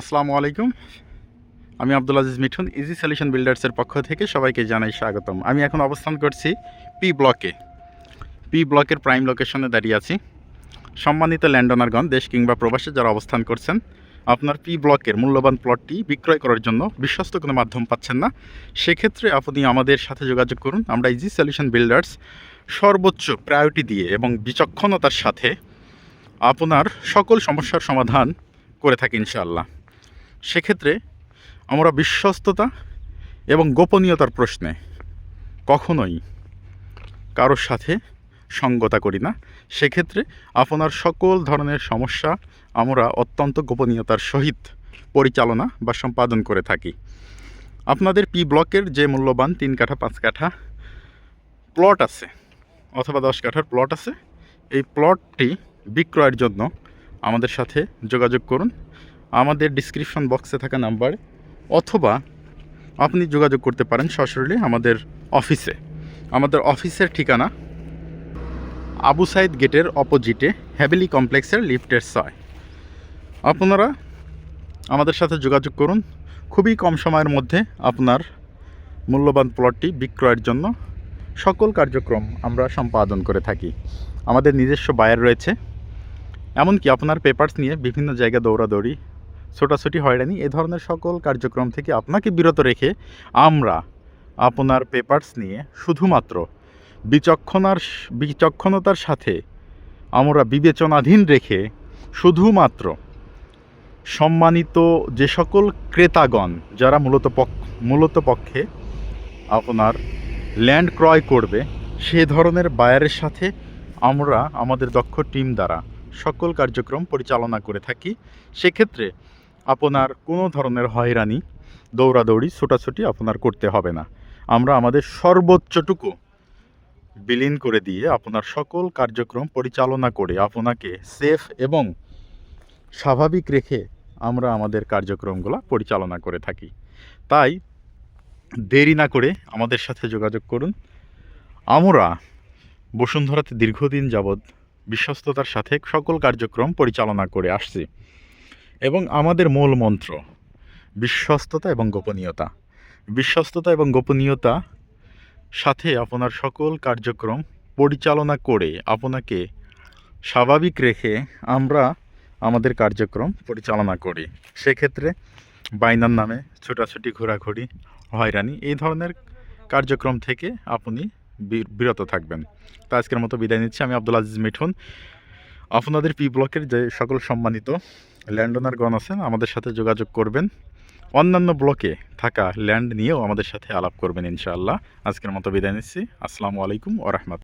আসসালামু আলাইকুম। আমি আব্দুল আজিজ মিঠুন ইজি সলিউশন বিল্ডার্সের পক্ষ থেকে সবাইকে জানাই স্বাগতম। আমি এখন অবস্থান করছি পি ব্লকে পি ব্লকের প্রাইম লোকেশনে দাঁড়িয়ে আছি। সম্মানিত ল্যান্ডওনারগণ দেশ কিংবা প্রবাসে যারা অবস্থান করছেন, আপনার পি ব্লকের মূল্যবান প্লটটি বিক্রয় করার জন্য বিশ্বস্ত কোনো মাধ্যম পাচ্ছেন না। সেক্ষেত্রে আপনি আমাদের সাথে যোগাযোগ করুন। আমরা ইজি সলিউশন বিল্ডার্স সর্বোচ্চ প্রায়োরিটি দিয়ে এবং বিচক্ষণতার সাথে আপনার সকল সমস্যার সমাধান করে থাকি ইনশাআল্লাহ। সেক্ষেত্রে আমরা বিশ্বস্ততা এবং গোপনীয়তার প্রশ্নে কখনোই কারোর সাথে সঙ্গতা করি না। সেক্ষেত্রে আপনার সকল ধরনের সমস্যা আমরা অত্যন্ত গোপনীয়তার সহিত পরিচালনা বা সম্পাদন করে থাকি। আপনাদের পি ব্লকের যে মূল্যবান তিন কাঠা, পাঁচ কাঠা প্লট আছে অথবা দশ কাঠার প্লট আছে, এই প্লটটি বিক্রয়ের জন্য আমাদের সাথে যোগাযোগ করুন। আমাদের ডিসক্রিপশন বক্সে থাকা নাম্বার অথবা আপনি যোগাযোগ করতে পারেন সশরীরে আমাদের অফিসে আমাদের অফিসের ঠিকানা আবু সাইদ গেটের অপোজিটে হ্যাভেলি কমপ্লেক্সের লিফটের ছয়। আপনারা আমাদের সাথে যোগাযোগ করুন। খুবই কম সময়ের মধ্যে আপনার মূল্যবান প্লটটি বিক্রয়ের জন্য সকল কার্যক্রম আমরা সম্পাদন করে থাকি। আমাদের নিজস্ব বায়ার রয়েছে। এমনকি আপনার পেপারস নিয়ে বিভিন্ন জায়গায় দৌড়াদৌড়ি ছোটাছুটি হয়রানি, এ ধরনের সকল কার্যক্রম থেকে আপনাকে বিরত রেখে আমরা আপনার পেপারস নিয়ে শুধুমাত্র বিচক্ষণার বিচক্ষণতার সাথে আমরা বিবেচনাধীন রেখে শুধুমাত্র সম্মানিত যে সকল ক্রেতাগণ যারা মূলত পক্ষ মূলত পক্ষে আপনার ল্যান্ড ক্রয় করবে, সে ধরনের বায়ারের সাথে আমরা আমাদের দক্ষ টিম দ্বারা সকল কার্যক্রম পরিচালনা করে থাকি। সেক্ষেত্রে আপনার কোনো ধরনের হয়রানি, দৌড়াদৌড়ি, ছোটাছুটি আপনার করতে হবে না। আমরা আমাদের সর্বোচ্চটুকু বিলীন করে দিয়ে আপনার সকল কার্যক্রম পরিচালনা করে আপনাকে সেফ এবং স্বাভাবিক রেখে আমরা আমাদের কার্যক্রমগুলো পরিচালনা করে থাকি। তাই দেরি না করে আমাদের সাথে যোগাযোগ করুন। আমরা বসুন্ধরাতে দীর্ঘদিন যাবৎ বিশ্বস্ততার সাথে সকল কার্যক্রম পরিচালনা করে আসছি। এবং আমাদের মূল মন্ত্র, বিশ্বস্ততা এবং গোপনীয়তা। বিশ্বস্ততা এবং গোপনীয়তা সাথে আপনার সকল কার্যক্রম পরিচালনা করে আপনাকে স্বাভাবিক রেখে আমরা আমাদের কার্যক্রম পরিচালনা করি। সেক্ষেত্রে বাইনার নামে ছোটাছুটি, ঘোরাঘুরি, হয়রানি এই ধরনের কার্যক্রম থেকে আপনি বিরত থাকবেন। তো আজকের মতো বিদায় নিচ্ছি। আমি আব্দুল আজিজ মিঠুন। আপনাদের পি ব্লকের যে সকল সম্মানিত ল্যান্ডওনারগণ আছেন, আমাদের সাথে যোগাযোগ করবেন। অন্যান্য ব্লকে থাকা ল্যান্ড নিয়েও আমাদের সাথে আলাপ করবেন ইনশাআল্লাহ। আজকের মতো বিদায় নিচ্ছি। আসসালামু আলাইকুম ওরহমত রহমত